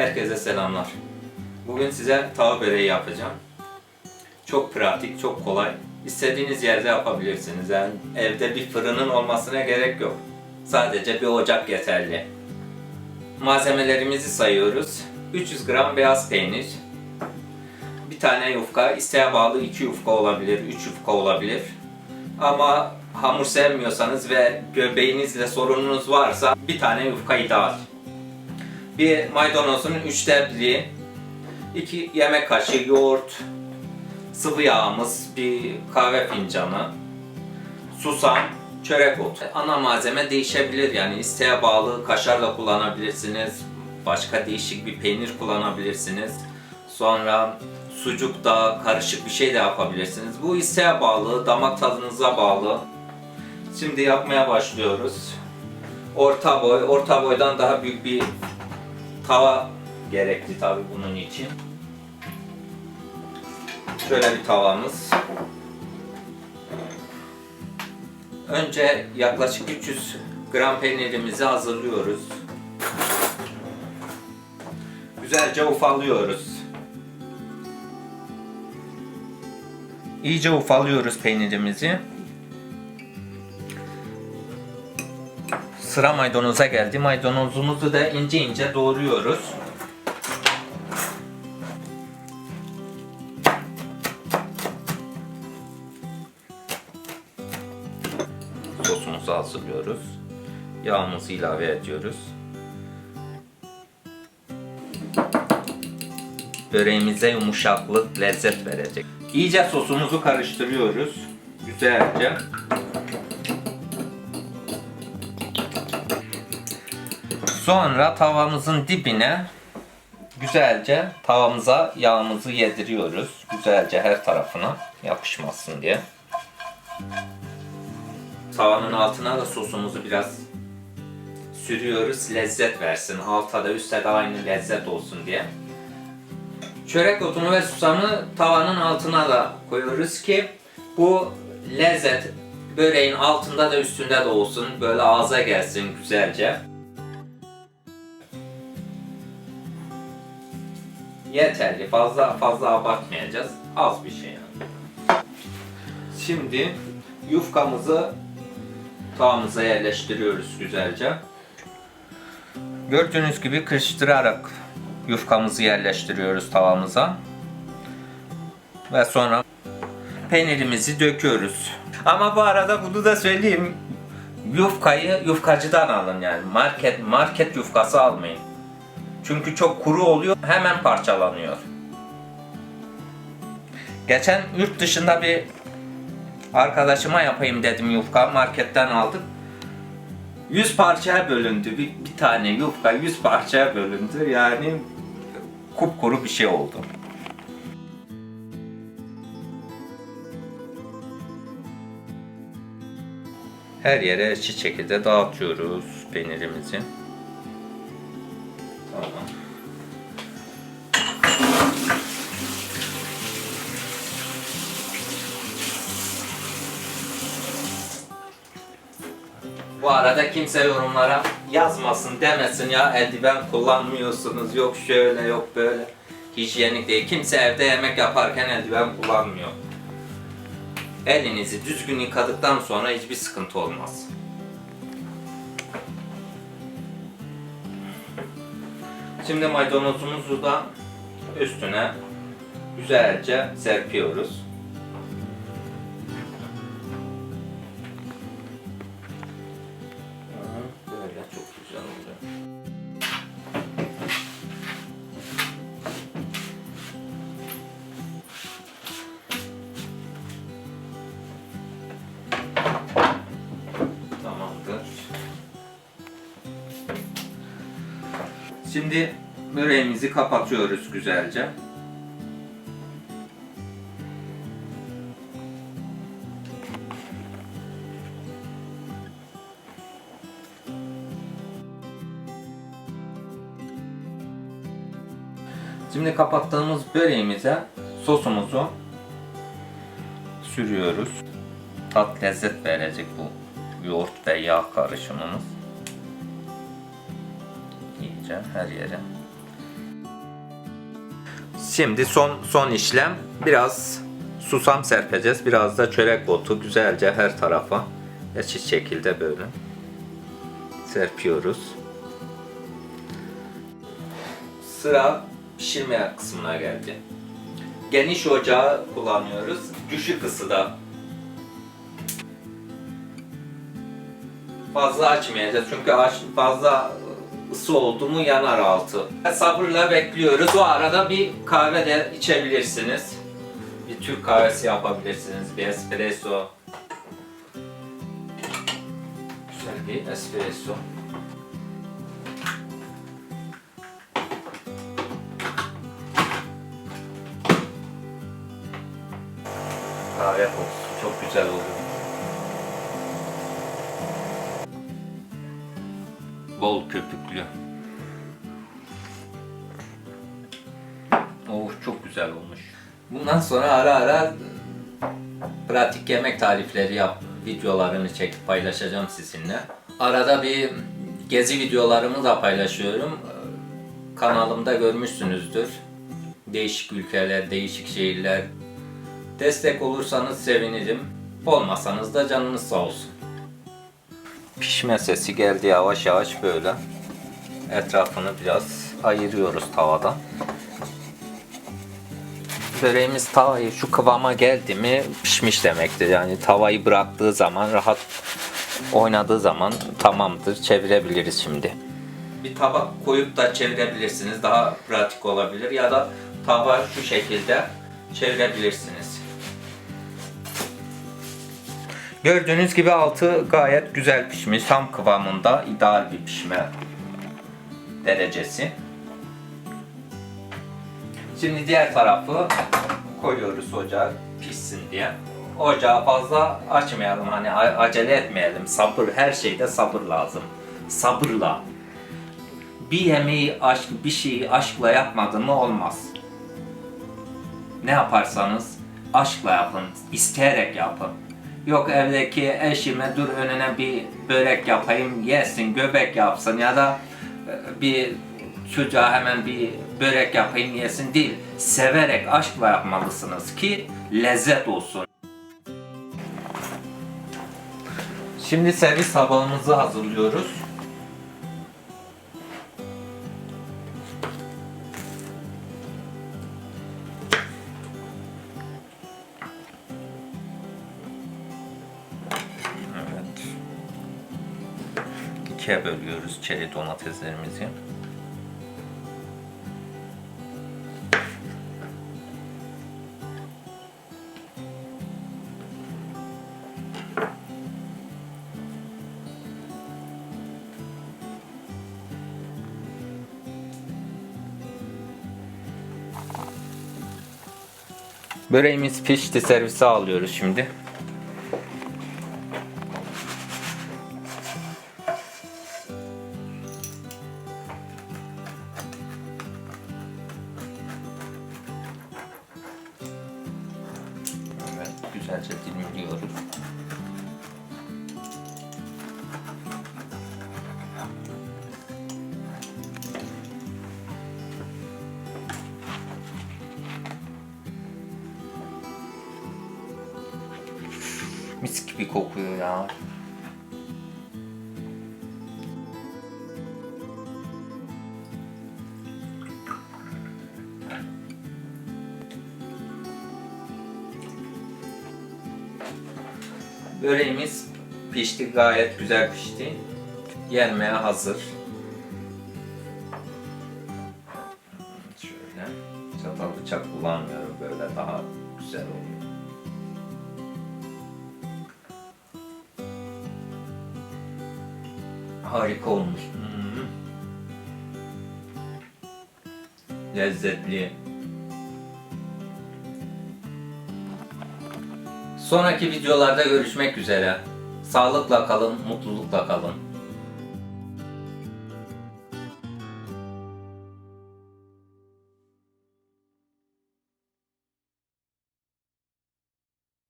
Herkese selamlar. Bugün size tava böreği yapacağım. Çok pratik, çok kolay. İstediğiniz yerde yapabilirsiniz. Yani evde bir fırının olmasına gerek yok. Sadece bir ocak yeterli. Malzemelerimizi sayıyoruz. 300 gram beyaz peynir. Bir tane yufka, isteğe bağlı 2 yufka olabilir, 3 yufka olabilir. Ama hamur sevmiyorsanız ve göbeğinizle sorununuz varsa bir tane yufka ideal. Bir maydanozun üçte biri, iki yemek kaşığı yoğurt, sıvı yağımız, bir kahve fincanı, susam, çörek otu. Ana malzeme değişebilir yani isteğe bağlı kaşar da kullanabilirsiniz, başka değişik bir peynir kullanabilirsiniz. Sonra sucuk da karışık bir şey de yapabilirsiniz. Bu isteğe bağlı, damak tadınıza bağlı. Şimdi yapmaya başlıyoruz. Orta boy, orta boydan daha büyük bir tava gerekli tabi bunun için. Şöyle bir tavamız. Önce yaklaşık 300 gram peynirimizi hazırlıyoruz. Güzelce ufalıyoruz. İyice ufalıyoruz peynirimizi. Sıra maydanoza geldi. Maydanozumuzu da ince ince doğruyoruz. Sosumuzu hazırlıyoruz. Yağımızı ilave ediyoruz. Böreğimize yumuşaklık, lezzet verecek. İyice sosumuzu karıştırıyoruz. Güzelce. Sonra tavamızın dibine güzelce tavamıza yağımızı yediriyoruz. Güzelce her tarafına yapışmasın diye. Tavanın altına da sosumuzu biraz sürüyoruz. Lezzet versin. Altta da üstte de aynı lezzet olsun diye. Çörek otunu ve susamı tavanın altına da koyuyoruz ki bu lezzet böreğin altında da üstünde de olsun. Böyle ağza gelsin güzelce. Yeterli. Fazla fazla abartmayacağız. Az bir şey yani. Şimdi yufkamızı tavamıza yerleştiriyoruz güzelce. Gördüğünüz gibi kırıştırarak yufkamızı yerleştiriyoruz tavamıza. Ve sonra peynirimizi döküyoruz. Ama bu arada bunu da söyleyeyim. Yufkayı yufkacıdan alın yani. Market market yufkası almayın. Çünkü çok kuru oluyor, hemen parçalanıyor. Geçen yurt dışında bir arkadaşıma yapayım dedim yufka, marketten aldık. 100 parçaya bölündü. Bir, bir tane yufka 100 parçaya bölündü. Yani kupkuru bir şey oldu. Her yere şekilde dağıtıyoruz peynirimizi. Bu arada kimse yorumlara yazmasın demesin ya eldiven kullanmıyorsunuz yok şöyle yok böyle hijyenik değil. Kimse evde yemek yaparken eldiven kullanmıyor. Elinizi düzgün yıkadıktan sonra hiçbir sıkıntı olmaz. Şimdi maydanozumuzu da üstüne güzelce serpiyoruz. Şimdi böreğimizi kapatıyoruz güzelce. Şimdi kapattığımız böreğimize sosumuzu sürüyoruz. Tat lezzet verecek bu yoğurt ve yağ karışımımız. İyice her yere. Şimdi son son işlem biraz susam serpeceğiz. Biraz da çörek otu güzelce her tarafa eşit şekilde böyle serpiyoruz. Sıra pişirme kısmına geldi. Geniş ocağı kullanıyoruz. Düşük ısıda. Fazla açmayacağız çünkü aç, fazla ısı oldu mu yanar altı. Sabırla bekliyoruz. O arada bir kahve de içebilirsiniz. Bir Türk kahvesi yapabilirsiniz. Bir espresso. Güzel bir espresso. Kahve kokusu çok güzel oluyor. Bol köpüklü. Oh çok güzel olmuş. Bundan sonra ara ara pratik yemek tarifleri yap videolarını çekip paylaşacağım sizinle. Arada bir gezi videolarımı da paylaşıyorum. Kanalımda görmüşsünüzdür. Değişik ülkeler, değişik şehirler. Destek olursanız sevinirim. Olmasanız da canınız sağ olsun. Pişme sesi geldi yavaş yavaş böyle. Etrafını biraz ayırıyoruz tavadan. Böreğimiz tavayı şu kıvama geldi mi pişmiş demektir. Yani tavayı bıraktığı zaman rahat oynadığı zaman tamamdır. Çevirebiliriz şimdi. Bir tabak koyup da çevirebilirsiniz. Daha pratik olabilir ya da tava şu şekilde çevirebilirsiniz. Gördüğünüz gibi altı gayet güzel pişmiş. Tam kıvamında ideal bir pişme derecesi. Şimdi diğer tarafı koyuyoruz ocağa pişsin diye. Ocağı fazla açmayalım hani acele etmeyelim. Sabır her şeyde sabır lazım. Sabırla. Bir yemeği aşk, bir şeyi aşkla yapmadın mı olmaz. Ne yaparsanız aşkla yapın, isteyerek yapın. Yok evdeki eşime dur önüne bir börek yapayım yesin, göbek yapsın ya da e, bir çocuğa hemen bir börek yapayım yesin değil. Severek, aşkla yapmalısınız ki lezzet olsun. Şimdi servis tabağımızı hazırlıyoruz. İkiye bölüyoruz çeri domateslerimizi. Böreğimiz pişti servise alıyoruz şimdi. Dilimliyoruz. Mis gibi kokuyor ya. Böreğimiz pişti, gayet güzel pişti. Yenmeye hazır. Şöyle çatal bıçak kullanmıyorum böyle daha güzel oluyor. Harika olmuş. Hmm. Lezzetli. Sonraki videolarda görüşmek üzere. Sağlıkla kalın, mutlulukla kalın.